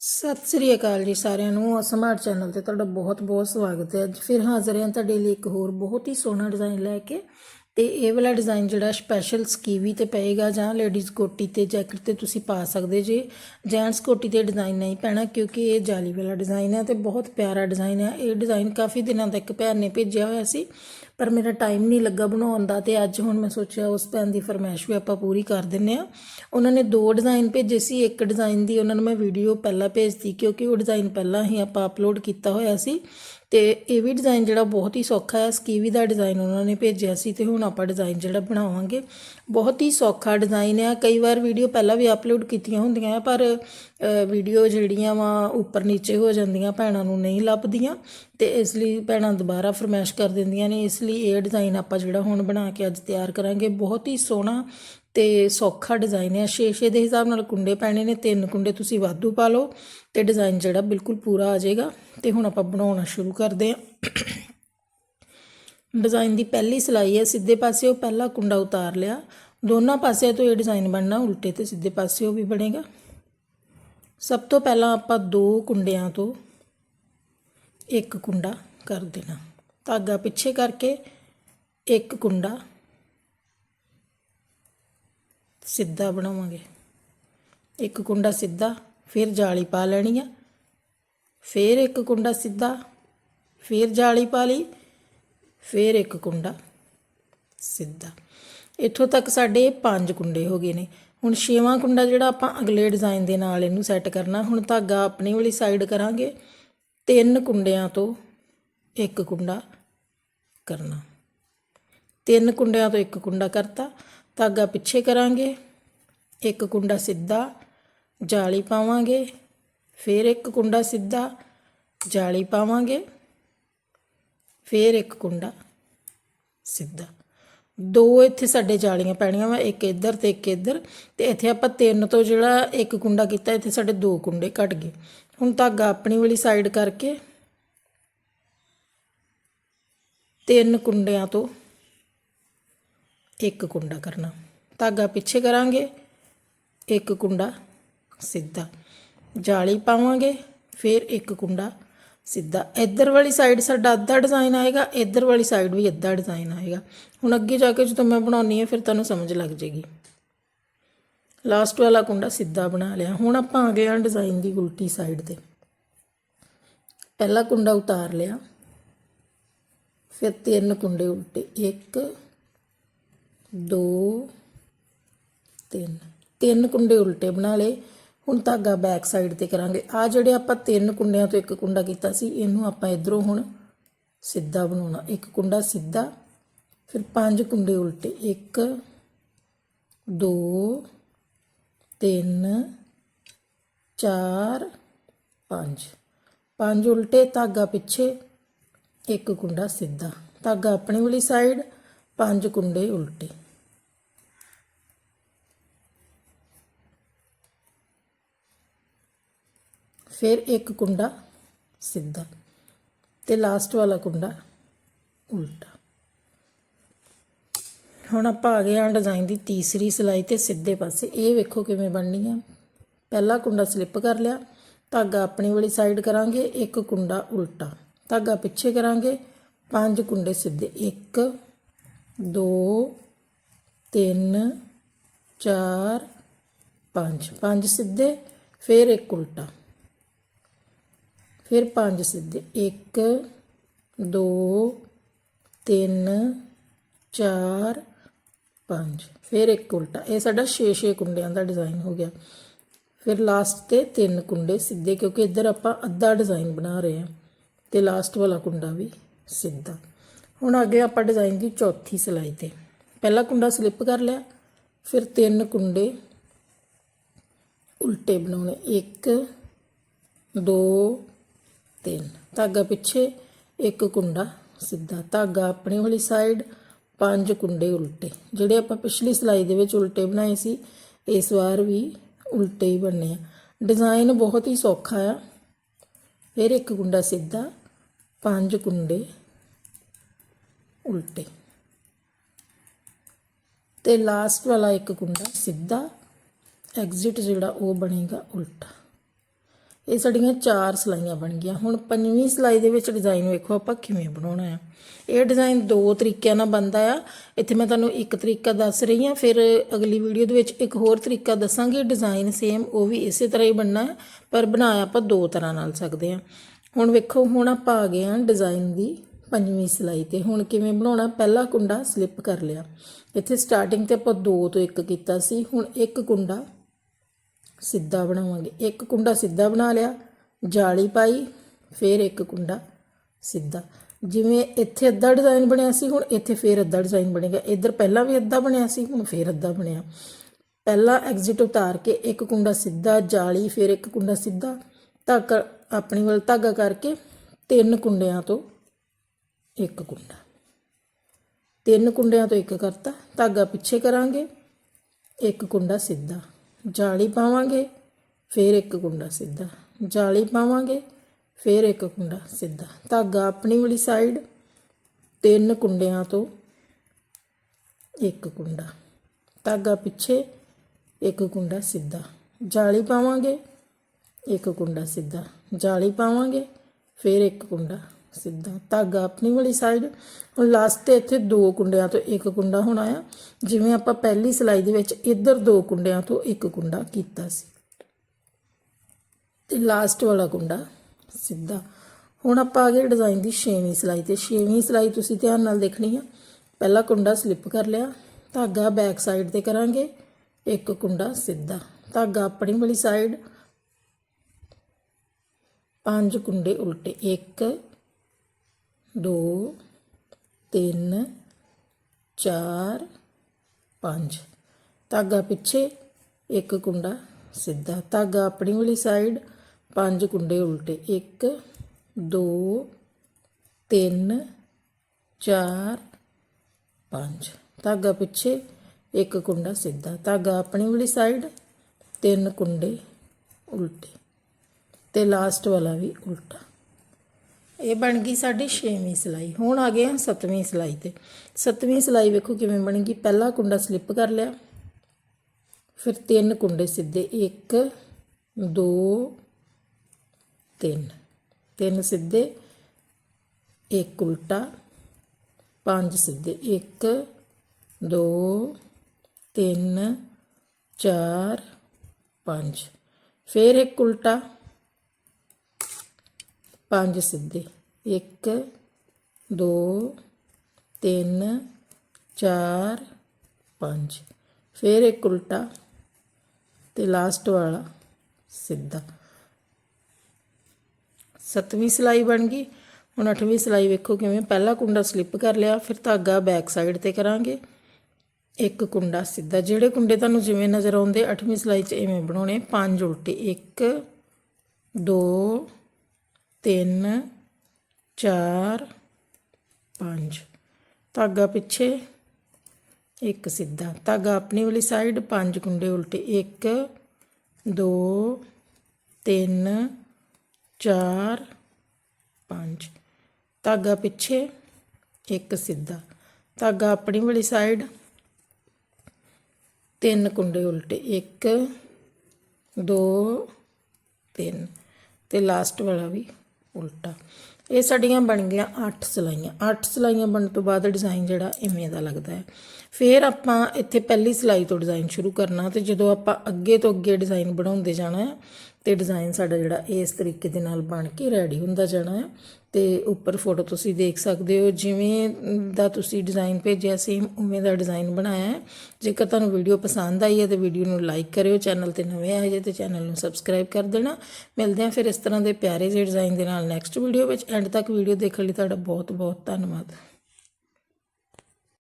ਸਤਿ ਸ੍ਰੀ ਅਕਾਲ ਜੀ ਸਾਰਿਆਂ ਨੂੰ। ਸਮਾਰਟ ਚੈਨਲ ਤੇ ਤੁਹਾਡਾ ਬਹੁਤ-ਬਹੁਤ ਸਵਾਗਤ ਹੈ। ਅੱਜ ਫਿਰ ਹਾਜ਼ਰ ਹਾਂ ਤੁਹਾਡੇ ਲਈ ਇੱਕ ਹੋਰ ਬਹੁਤ ਹੀ ਸੋਹਣਾ ਡਿਜ਼ਾਈਨ ਲੈ ਕੇ। ਤੇ ਇਹ ਵਾਲਾ ਡਿਜ਼ਾਈਨ ਜਿਹੜਾ ਸਪੈਸ਼ਲ ਸਕੀਵੀ ਤੇ ਪਏਗਾ ਜਾਂ ਲੇਡੀਜ਼ ਕੋਟੀ ਤੇ ਜੈਕਟ ਤੇ ਤੁਸੀਂ ਪਾ ਸਕਦੇ ਜੇ। ਜੈਂਟਸ ਕੋਟੀ ਤੇ ਡਿਜ਼ਾਈਨ ਨਹੀਂ ਪੈਣਾ ਕਿਉਂਕਿ ਇਹ ਜਾਲੀ ਵਾਲਾ ਡਿਜ਼ਾਈਨ ਹੈ ਤੇ ਬਹੁਤ ਪਿਆਰਾ ਡਿਜ਼ਾਈਨ ਹੈ। ਇਹ ਡਿਜ਼ਾਈਨ ਕਾਫੀ ਦਿਨਾਂ ਤੱਕ ਭੈਣ ਨੇ ਭੇਜਿਆ ਹੋਇਆ ਸੀ। ਪਰ ਮੇਰਾ ਟਾਈਮ ਨਹੀਂ ਲੱਗਾ ਬਣਾਉਣ ਦਾ ਤੇ ਅੱਜ ਹੁਣ ਮੈਂ ਸੋਚਿਆ ਉਸ ਭੈਣ ਦੀ ਫਰਮਾਇਸ਼ ਵੀ ਆਪਾਂ ਪੂਰੀ ਕਰ ਦਿੰਨੇ ਆ ਉਹਨਾਂ ਨੇ ਦੋ ਡਿਜ਼ਾਈਨ ਭੇਜੇ ਸੀ, ਇੱਕ ਡਿਜ਼ਾਈਨ ਦੀ ਉਹਨਾਂ ਨੂੰ ਮੈਂ ਵੀਡੀਓ ਪਹਿਲਾਂ ਭੇਜਤੀ ਕਿਉਂਕਿ ਉਹ ਡਿਜ਼ਾਈਨ ਪਹਿਲਾਂ ਹੀ ਆਪਾਂ ਅਪਲੋਡ ਕੀਤਾ ਹੋਇਆ ਸੀ। ਤੇ ਇਹ ਵੀ ਡਿਜ਼ਾਈਨ ਜਿਹੜਾ ਬਹੁਤ ਹੀ ਸੌਖਾ ਹੈ ਸਕੀਵੀ ਦਾ ਡਿਜ਼ਾਈਨ ਉਹਨਾਂ ਨੇ ਭੇਜਿਆ ਸੀ ਤੇ ਹੁਣ ਆਪਾਂ ਡਿਜ਼ਾਈਨ ਜਿਹੜਾ ਬਣਾਵਾਂਗੇ। ਬਹੁਤ ਹੀ ਸੌਖਾ ਡਿਜ਼ਾਈਨ ਹੈ ਕਈ ਵਾਰ ਵੀਡੀਓ ਪਹਿਲਾਂ ਵੀ ਅਪਲੋਡ ਕੀਤੀਆਂ ਹੁੰਦੀਆਂ ਆ, ਪਰ ਵੀਡੀਓ ਜਿਹੜੀਆਂ ਵਾ ਉੱਪਰ ਨੀਚੇ ਹੋ ਜਾਂਦੀਆਂ ਭੈਣਾਂ ਨੂੰ ਨਹੀਂ ਲੱਭਦੀਆਂ ਤੇ ਇਸ ਲਈ ਭੈਣਾਂ ਦੁਬਾਰਾ ਫਰਮਾਇਸ਼ ਕਰ ਦਿੰਦੀਆਂ ਨੇ। ਇਸ ਲਈ ਇਹ ਡਿਜ਼ਾਈਨ ਆਪਾਂ ਜਿਹੜਾ ਹੁਣ ਬਣਾ ਕੇ ਅੱਜ ਤਿਆਰ ਕਰਾਂਗੇ। ਬਹੁਤ ਹੀ ਸੋਹਣਾ ਤੇ ਸੌਖਾ ਡਿਜ਼ਾਈਨ ਹੈ। 6-6 ਦੇ ਹਿਸਾਬ ਨਾਲ ਕੁੰਡੇ ਪੈਣੇ ਨੇ, ਤਿੰਨ ਕੁੰਡੇ ਤੁਸੀਂ ਵਾਧੂ ਪਾ ਲਓ ਤੇ ਡਿਜ਼ਾਈਨ ਜਿਹੜਾ ਬਿਲਕੁਲ ਪੂਰਾ ਆ ਜਾਏਗਾ। ਤੇ ਹੁਣ ਆਪਾਂ ਬਣਾਉਣਾ ਸ਼ੁਰੂ ਕਰਦੇ ਹਾਂ। ਡਿਜ਼ਾਈਨ ਦੀ ਪਹਿਲੀ ਸਿਲਾਈ ਹੈ, ਸਿੱਧੇ ਪਾਸੇ ਉਹ ਪਹਿਲਾ ਕੁੰਡਾ ਉਤਾਰ ਲਿਆ। ਦੋਨਾਂ ਪਾਸਿਆਂ ਤੋਂ ਇਹ ਡਿਜ਼ਾਈਨ ਬਣਨਾ, ਉਲਟੇ ਤੇ ਸਿੱਧੇ ਪਾਸੇ ਉਹ ਵੀ ਬਣੇਗਾ। ਸਭ ਤੋਂ ਪਹਿਲਾਂ ਆਪਾਂ ਦੋ ਕੁੰਡਿਆਂ ਤੋਂ ਇੱਕ ਕੁੰਡਾ ਕਰ ਦੇਣਾ। ਧਾਗਾ ਪਿੱਛੇ ਕਰਕੇ ਇੱਕ ਕੁੰਡਾ ਸਿੱਧਾ ਬਣਾਵਾਂਗੇ। ਇੱਕ ਕੁੰਡਾ ਸਿੱਧਾ, ਫਿਰ ਜਾਲੀ ਪਾ ਲੈਣੀ ਆ। ਫਿਰ ਇੱਕ ਕੁੰਡਾ ਸਿੱਧਾ, ਫਿਰ ਜਾਲੀ ਪਾ ਲਈ, ਫਿਰ ਇੱਕ ਕੁੰਡਾ ਸਿੱਧਾ। ਇੱਥੋਂ ਤੱਕ ਸਾਡੇ ਪੰਜ ਕੁੰਡੇ ਹੋ ਗਏ ਨੇ। ਹੁਣ ਛੇਵਾਂ ਕੁੰਡਾ ਜਿਹੜਾ ਆਪਾਂ ਅਗਲੇ ਡਿਜ਼ਾਈਨ ਦੇ ਨਾਲ ਇਹਨੂੰ ਸੈੱਟ ਕਰਨਾ, ਹੁਣ ਧਾਗਾ ਆਪਣੀ ਵਾਲੀ ਸਾਈਡ ਕਰਾਂਗੇ। ਤਿੰਨ ਕੁੰਡਿਆਂ ਤੋਂ ਇੱਕ ਕੁੰਡਾ ਕਰਨਾ। ਤਿੰਨ ਕੁੰਡਿਆਂ ਤੋਂ ਇੱਕ ਕੁੰਡਾ ਕਰਤਾ। ਧਾਗਾ ਪਿੱਛੇ ਕਰਾਂਗੇ, ਇੱਕ ਕੁੰਡਾ ਸਿੱਧਾ, ਜਾਲੀ ਪਾਵਾਂਗੇ, ਫਿਰ ਇੱਕ ਕੁੰਡਾ ਸਿੱਧਾ, ਜਾਲੀ ਪਾਵਾਂਗੇ, ਫਿਰ ਇੱਕ ਕੁੰਡਾ ਸਿੱਧਾ। ਦੋ ਇੱਥੇ ਸਾਡੇ ਜਾਲੀਆਂ ਪੈਣੀਆਂ ਵਾ, ਇੱਕ ਇੱਧਰ ਤੇ ਇੱਕ ਇੱਧਰ, ਤੇ ਇੱਥੇ ਆਪਾਂ ਤਿੰਨ ਤੋਂ ਜਿਹੜਾ ਇੱਕ ਕੁੰਡਾ ਕੀਤਾ, ਇੱਥੇ ਸਾਡੇ ਦੋ ਕੁੰਡੇ ਘਟ ਗਏ। ਹੁਣ ਧਾਗਾ ਆਪਣੀ ਵਾਲੀ ਸਾਈਡ ਕਰਕੇ ਤਿੰਨ ਕੁੰਡਿਆਂ ਤੋਂ ਇੱਕ ਕੁੰਡਾ ਕਰਨਾ। ਧਾਗਾ ਪਿੱਛੇ ਕਰਾਂਗੇ, ਇੱਕ ਕੁੰਡਾ ਸਿੱਧਾ। ਜਾਲੀ ਪਾਵਾਂਗੇ, ਫਿਰ ਇੱਕ ਕੁੰਡਾ ਸਿੱਧਾ। ਇੱਧਰ ਵਾਲੀ ਸਾਈਡ ਸਾਡਾ ਅੱਧਾ ਡਿਜ਼ਾਈਨ ਆਏਗਾ, ਇੱਧਰ ਵਾਲੀ ਸਾਈਡ ਵੀ ਅੱਧਾ ਡਿਜ਼ਾਈਨ ਆਏਗਾ। ਹੁਣ ਅੱਗੇ ਜਾ ਕੇ ਜਦੋਂ ਮੈਂ ਬਣਾਉਣੀ ਹੈ ਫਿਰ ਤੁਹਾਨੂੰ ਸਮਝ ਲੱਗ ਜੇਗੀ ਲਾਸਟ ਵਾਲਾ ਕੁੰਡਾ ਸਿੱਧਾ ਬਣਾ ਲਿਆ। ਹੁਣ ਆਪਾਂ ਆ ਗਏ ਹਾਂ ਡਿਜ਼ਾਈਨ ਦੀ ਉਲਟੀ ਸਾਈਡ ਤੇ। ਪਹਿਲਾ ਕੁੰਡਾ ਉਤਾਰ ਲਿਆ। ਫਿਰ ਤਿੰਨ ਕੁੰਡੇ ਉਲਟੇ। 1 2 3 ਤਿੰਨ ਕੁੰਡੇ ਉਲਟੇ ਬਣਾ ਲਏ। ਹੁਣ ਧਾਗਾ ਬੈਕ ਸਾਈਡ ਤੇ ਕਰਾਂਗੇ। ਆ ਜਿਹੜੇ ਆਪਾਂ ਤਿੰਨ ਕੁੰਡਿਆਂ ਤੋਂ ਇੱਕ ਕੁੰਡਾ ਕੀਤਾ ਸੀ, ਇਹਨੂੰ ਆਪਾਂ ਇਧਰੋਂ ਹੁਣ ਸਿੱਧਾ ਬਣਾਉਣਾ। ਇੱਕ ਕੁੰਡਾ ਸਿੱਧਾ, ਫਿਰ ਪੰਜ ਕੁੰਡੇ ਉਲਟੇ। 1 2 3 4 5 ਪੰਜ ਉਲਟੇ, ਧਾਗਾ ਪਿੱਛੇ, ਇੱਕ ਕੁੰਡਾ ਸਿੱਧਾ। ਧਾਗਾ ਆਪਣੇ ਵਾਲੀ ਸਾਈਡ ਪੰਜ ਕੁੰਡੇ ਉਲਟੇ। ਫਿਰ ਇੱਕ ਕੁੰਡਾ ਸਿੱਧਾ ਤੇ ਲਾਸਟ ਵਾਲਾ ਕੁੰਡਾ ਉਲਟਾ। ਹੁਣ ਆਪਾਂ ਆ ਗਏ ਹਾਂ ਡਿਜ਼ਾਈਨ ਦੀ ਤੀਸਰੀ ਸਿਲਾਈ ਤੇ ਸਿੱਧੇ ਪਾਸੇ। ਇਹ ਵੇਖੋ ਕਿਵੇਂ ਬਣਨੀ ਹੈ ਪਹਿਲਾ ਕੁੰਡਾ ਸਲਿੱਪ ਕਰ ਲਿਆ। ਧਾਗਾ ਆਪਣੀ ਵਾਲੀ ਸਾਈਡ ਕਰਾਂਗੇ, ਇੱਕ ਕੁੰਡਾ ਉਲਟਾ। ਧਾਗਾ ਪਿੱਛੇ ਕਰਾਂਗੇ, ਪੰਜ ਕੁੰਡੇ ਸਿੱਧੇ 1 2 3 4 5 ਪੰਜ ਸਿੱਧੇ, ਫਿਰ ਇੱਕ ਉਲਟਾ। ਫਿਰ ਪੰਜ ਸਿੱਧੇ। 1 2 3 4 5 ਫਿਰ ਇੱਕ ਉਲਟਾ। ਇਹ ਸਾਡਾ 6-6 ਕੁੰਡਿਆਂ ਦਾ ਡਿਜ਼ਾਈਨ ਹੋ ਗਿਆ। ਫਿਰ ਲਾਸਟ ਤੇ ਤਿੰਨ ਕੁੰਡੇ ਸਿੱਧੇ, ਕਿਉਂਕਿ ਇੱਧਰ ਆਪਾਂ ਅੱਧਾ ਡਿਜ਼ਾਈਨ ਬਣਾ ਰਹੇ ਹਾਂ ਤੇ ਲਾਸਟ ਵਾਲਾ ਕੁੰਡਾ ਵੀ ਸਿੱਧਾ। ਹੁਣ ਅੱਗੇ ਆਪਾਂ ਡਿਜ਼ਾਈਨ ਦੀ ਚੌਥੀ ਸਿਲਾਈ ਤੇ। ਪਹਿਲਾ ਕੁੰਡਾ ਸਲਿੱਪ ਕਰ ਲਿਆ, ਫਿਰ ਤਿੰਨ ਕੁੰਡੇ ਉਲਟੇ ਬਣਾਉਣੇ 1 2 ਤਿੰਨ। ਧਾਗਾ ਪਿੱਛੇ ਇੱਕ ਕੁੰਡਾ ਸਿੱਧਾ। ਧਾਗਾ ਆਪਣੀ ਵਾਲੀ ਸਾਈਡ ਪੰਜ ਕੁੰਡੇ ਉਲਟੇ। ਜਿਹੜੇ ਆਪਾਂ ਪਿਛਲੀ ਸਿਲਾਈ ਦੇ ਵਿੱਚ ਉਲਟੇ ਬਣਾਏ ਸੀ, ਇਸ ਵਾਰ ਵੀ ਉਲਟੇ ਹੀ ਬਣਨੇ ਆ। ਡਿਜ਼ਾਈਨ ਬਹੁਤ ਹੀ ਸੌਖਾ ਆ। ਫਿਰ ਇੱਕ ਕੁੰਡਾ ਸਿੱਧਾ, ਪੰਜ ਕੁੰਡੇ ਉਲਟੇ। ਤੇ ਲਾਸਟ ਵਾਲਾ ਇੱਕ ਕੁੰਡਾ ਸਿੱਧਾ ਐਗਜ਼ਿਟ ਜਿਹੜਾ ਉਹ ਬਣੇਗਾ ਉਲਟਾ। ਇਹ ਸਾਡੀਆਂ ਚਾਰ ਸਲਾਈਆਂ ਬਣ ਗਈਆਂ। ਹੁਣ ਪੰਜਵੀਂ ਸਲਾਈ ਦੇ ਵਿੱਚ ਡਿਜ਼ਾਈਨ ਵੇਖੋ ਆਪਾਂ ਕਿਵੇਂ ਬਣਾਉਣਾ ਆ। ਇਹ ਡਿਜ਼ਾਈਨ ਦੋ ਤਰੀਕਿਆਂ ਨਾਲ ਬਣਦਾ ਆ। ਇੱਥੇ ਮੈਂ ਤੁਹਾਨੂੰ ਇੱਕ ਤਰੀਕਾ ਦੱਸ ਰਹੀ ਹਾਂ, ਫਿਰ ਅਗਲੀ ਵੀਡੀਓ ਦੇ ਵਿੱਚ ਇੱਕ ਹੋਰ ਤਰੀਕਾ ਦੱਸਾਂਗੇ। ਡਿਜ਼ਾਈਨ ਸੇਮ ਉਹ ਵੀ ਇਸੇ ਤਰ੍ਹਾਂ ਹੀ ਬਣਨਾ ਹੈ ਪਰ ਬਣਾਇਆ ਆਪਾਂ ਦੋ ਤਰ੍ਹਾਂ ਨਾਲ ਸਕਦੇ ਹਾਂ। ਹੁਣ ਵੇਖੋ, ਹੁਣ ਆਪਾਂ ਆ ਗਏ ਹਾਂ ਡਿਜ਼ਾਈਨ ਦੀ ਪੰਜਵੀਂ ਸਿਲਾਈ ਤੇ ਹੁਣ ਕਿਵੇਂ ਬਣਾਉਣਾ, ਪਹਿਲਾ ਕੁੰਡਾ ਸਲਿੱਪ ਕਰ ਲਿਆ। ਇੱਥੇ ਸਟਾਰਟਿੰਗ ਤੇ ਆਪਾਂ ਦੋ ਤੋਂ ਇੱਕ ਕੀਤਾ ਸੀ, ਹੁਣ ਇੱਕ ਕੁੰਡਾ ਸਿੱਧਾ ਬਣਾਵਾਂਗੇ। ਇੱਕ ਕੁੰਡਾ ਸਿੱਧਾ ਬਣਾ ਲਿਆ, ਜਾਲੀ ਪਾਈ, ਫਿਰ ਇੱਕ ਕੁੰਡਾ ਸਿੱਧਾ। ਜਿਵੇਂ ਇੱਥੇ ਅੱਧਾ ਡਿਜ਼ਾਈਨ ਬਣਿਆ ਸੀ, ਹੁਣ ਇੱਥੇ ਫੇਰ ਅੱਧਾ ਡਿਜ਼ਾਈਨ ਬਣੇਗਾ। ਇੱਧਰ ਪਹਿਲਾਂ ਵੀ ਅੱਧਾ ਬਣਿਆ ਸੀ, ਹੁਣ ਫੇਰ ਅੱਧਾ ਬਣਿਆ। ਪਹਿਲਾਂ ਐਗਜ਼ਿਟ ਉਤਾਰ ਕੇ ਇੱਕ ਕੁੰਡਾ ਸਿੱਧਾ, ਜਾਲੀ, ਫਿਰ ਇੱਕ ਕੁੰਡਾ ਸਿੱਧਾ। ਧਾਗਾ ਆਪਣੀ ਵੱਲ ਧਾਗਾ ਕਰਕੇ ਤਿੰਨ ਕੁੰਡਿਆਂ ਤੋਂ ਇੱਕ ਕੁੰਡਾ। ਤਿੰਨ ਕੁੰਡਿਆਂ ਤੋਂ ਇੱਕ ਕਰਤਾ। ਧਾਗਾ ਪਿੱਛੇ ਕਰਾਂਗੇ। ਇੱਕ ਕੁੰਡਾ ਸਿੱਧਾ। ਜਾਲੀ ਪਾਵਾਂਗੇ। ਫਿਰ ਇੱਕ ਕੁੰਡਾ ਸਿੱਧਾ। ਜਾਲੀ ਪਾਵਾਂਗੇ। ਫਿਰ ਇੱਕ ਕੁੰਡਾ ਸਿੱਧਾ। ਧਾਗਾ ਆਪਣੀ ਵਾਲੀ ਸਾਈਡ ਤਿੰਨ ਕੁੰਡਿਆਂ ਤੋਂ ਇੱਕ ਕੁੰਡਾ। ਧਾਗਾ ਪਿੱਛੇ ਇੱਕ ਕੁੰਡਾ ਸਿੱਧਾ। ਜਾਲੀ ਪਾਵਾਂਗੇ। ਇੱਕ ਕੁੰਡਾ ਸਿੱਧਾ। ਜਾਲੀ ਪਾਵਾਂਗੇ। ਫਿਰ ਇੱਕ ਕੁੰਡਾ ਸਿੱਧਾ ਧਾਗਾ ਆਪਣੀ ਵਾਲੀ ਸਾਈਡ ਹੁਣ ਲਾਸਟ ਤੇ ਇੱਥੇ ਦੋ ਕੁੰਡਿਆਂ ਤੋਂ ਇੱਕ ਕੁੰਡਾ ਹੋਣਾ ਆ ਜਿਵੇਂ ਆਪਾਂ ਪਹਿਲੀ ਸਿਲਾਈ ਦੇ ਵਿੱਚ ਇੱਧਰ ਦੋ ਕੁੰਡਿਆਂ ਤੋਂ ਇੱਕ ਕੁੰਡਾ ਕੀਤਾ ਸੀ। ਤੇ ਲਾਸਟ ਵਾਲਾ ਕੁੰਡਾ ਸਿੱਧਾ। ਹੁਣ ਆਪਾਂ ਆ ਗਏ ਡਿਜ਼ਾਈਨ ਦੀ 6ਵੀਂ ਸਿਲਾਈ ਤੇ। 6ਵੀਂ ਸਿਲਾਈ ਤੁਸੀਂ ਧਿਆਨ ਨਾਲ ਦੇਖਣੀ ਆ। ਪਹਿਲਾ ਕੁੰਡਾ ਸਲਿੱਪ ਕਰ ਲਿਆ। ਧਾਗਾ ਬੈਕ ਸਾਈਡ ਤੇ ਕਰਾਂਗੇ। ਇੱਕ ਕੁੰਡਾ ਸਿੱਧਾ। ਧਾਗਾ ਆਪਣੀ ਵਾਲੀ ਸਾਈਡ ਪੰਜ ਕੁੰਡੇ ਉਲਟੇ। 1 2 3 4 5 ਧਾਗਾ ਪਿੱਛੇ ਇੱਕ ਕੁੰਡਾ ਸਿੱਧਾ। ਧਾਗਾ ਆਪਣੀ ਵਾਲੀ ਸਾਈਡ ਪੰਜ ਕੁੰਡੇ ਉਲਟੇ। 1 2 3 4 5 ਧਾਗਾ ਪਿੱਛੇ ਇੱਕ ਕੁੰਡਾ ਸਿੱਧਾ। ਧਾਗਾ ਆਪਣੀ ਵਾਲੀ ਸਾਈਡ ਤਿੰਨ ਕੁੰਡੇ ਉਲਟੇ। ਤੇ ਲਾਸਟ ਵਾਲਾ ਵੀ ਉਲਟਾ। ਇਹ ਬਣ ਗਈ ਸਾਡੀ 6ਵੀਂ ਸਲਾਈ। ਹੁਣ ਆ ਗਏ ਹਾਂ 7ਵੀਂ ਸਲਾਈ ਤੇ। 7ਵੀਂ ਸਲਾਈ ਵੇਖੋ ਕਿਵੇਂ ਬਣ ਗਈ। ਪਹਿਲਾ ਕੁੰਡਾ ਸਲਿੱਪ ਕਰ ਲਿਆ। ਫਿਰ ਤਿੰਨ ਕੁੰਡੇ ਸਿੱਧੇ। 1 2 3 ਤਿੰਨ ਸਿੱਧੇ। ਇੱਕ ਉਲਟਾ। ਪੰਜ ਸਿੱਧੇ। 1 2 3 4 5 ਫਿਰ ਇੱਕ ਉਲਟਾ। ਪੰਜ ਸਿੱਧੇ। 1 2 3 4 5 ਫਿਰ ਇੱਕ ਉਲਟਾ ਤੇ ਲਾਸਟ ਵਾਲਾ ਸਿੱਧਾ। ਸੱਤਵੀਂ ਸਿਲਾਈ ਬਣ ਗਈ। ਹੁਣ ਅੱਠਵੀਂ ਸਿਲਾਈ ਵੇਖੋ ਕਿਵੇਂ ਪਹਿਲਾ ਕੁੰਡਾ ਸਲਿੱਪ ਕਰ ਲਿਆ, ਫਿਰ ਧਾਗਾ ਬੈਕ ਸਾਈਡ ਤੇ ਕਰਾਂਗੇ। ਇੱਕ ਕੁੰਡਾ ਸਿੱਧਾ। ਜਿਹੜੇ ਕੁੰਡੇ ਤੁਹਾਨੂੰ ਜਿਵੇਂ ਨਜ਼ਰ ਆਉਂਦੇ, ਅੱਠਵੀਂ ਸਿਲਾਈ 'ਚ ਇਵੇਂ ਬਣਾਉਣੇ। ਪੰਜ ਉਲਟੇ। 1 2 3 4 5 ਧਾਗਾ ਪਿੱਛੇ, ਇੱਕ ਸਿੱਧਾ। ਧਾਗਾ ਆਪਣੀ ਵਾਲੀ ਸਾਈਡ ਪੰਜ ਕੁੰਡੇ ਉਲਟੇ। 1 2 3 4 5 ਧਾਗਾ ਪਿੱਛੇ, ਇੱਕ ਸਿੱਧਾ। ਧਾਗਾ ਆਪਣੀ ਵਾਲੀ ਸਾਈਡ ਤਿੰਨ ਕੁੰਡੇ ਉਲਟੇ। 1 2 3 ਤੇ ਲਾਸਟ ਵਾਲਾ ਵੀ। ਉਲਟਾ। ਇਹ ਸਾਡੀਆਂ ਬਣ ਗਈਆਂ 8 ਸਲਾਈਆਂ। 8 ਸਲਾਈਆਂ ਬਣਨ ਤੋਂ ਬਾਅਦ ਡਿਜ਼ਾਈਨ ਜਿਹੜਾ ਇਵੇਂ ਦਾ ਲੱਗਦਾ ਹੈ। ਫਿਰ ਆਪਾਂ ਇੱਥੇ ਪਹਿਲੀ ਸਲਾਈ ਤੋਂ ਡਿਜ਼ਾਈਨ ਸ਼ੁਰੂ ਕਰਨਾ ਤੇ ਜਦੋਂ ਆਪਾਂ ਅੱਗੇ ਤੋਂ ਅੱਗੇ ਡਿਜ਼ਾਈਨ ਬਣਾਉਂਦੇ ਜਾਣਾ ਤੇ ਡਿਜ਼ਾਈਨ ਸਾਡਾ ਜਿਹੜਾ ਇਸ ਤਰੀਕੇ ਦੇ ਨਾਲ ਬਣ ਕੇ ਰੈਡੀ ਹੁੰਦਾ ਜਾਣਾ ਹੈ ਤੇ ਉੱਪਰ ਫੋਟੋ ਤੁਸੀਂ ਦੇਖ ਸਕਦੇ ਹੋ, ਜਿਵੇਂ ਦਾ ਤੁਸੀਂ ਡਿਜ਼ਾਈਨ ਭੇਜਿਆ ਸੇਮ ਉਵੇਂ ਦਾ ਡਿਜ਼ਾਈਨ ਬਣਾਇਆ ਹੈ। ਜੇਕਰ ਤੁਹਾਨੂੰ ਵੀਡੀਓ ਪਸੰਦ ਆਈ ਹੈ ਤੇ ਵੀਡੀਓ ਨੂੰ ਲਾਈਕ ਕਰਿਓ ਚੈਨਲ ਤੇ ਨਵੇਂ ਆਏ ਜੇ ਤੇ ਚੈਨਲ ਨੂੰ ਸਬਸਕ੍ਰਾਈਬ ਕਰ ਦੇਣਾ। ਮਿਲਦੇ ਹਾਂ ਫਿਰ ਇਸ ਤਰ੍ਹਾਂ ਦੇ ਪਿਆਰੇ ਜਿਹੇ ਡਿਜ਼ਾਈਨ ਦੇ ਨਾਲ ਨੈਕਸਟ ਵੀਡੀਓ ਵਿੱਚ। ਐਂਡ ਤੱਕ ਵੀਡੀਓ ਦੇਖਣ ਲਈ ਤੁਹਾਡਾ ਬਹੁਤ ਬਹੁਤ ਧੰਨਵਾਦ।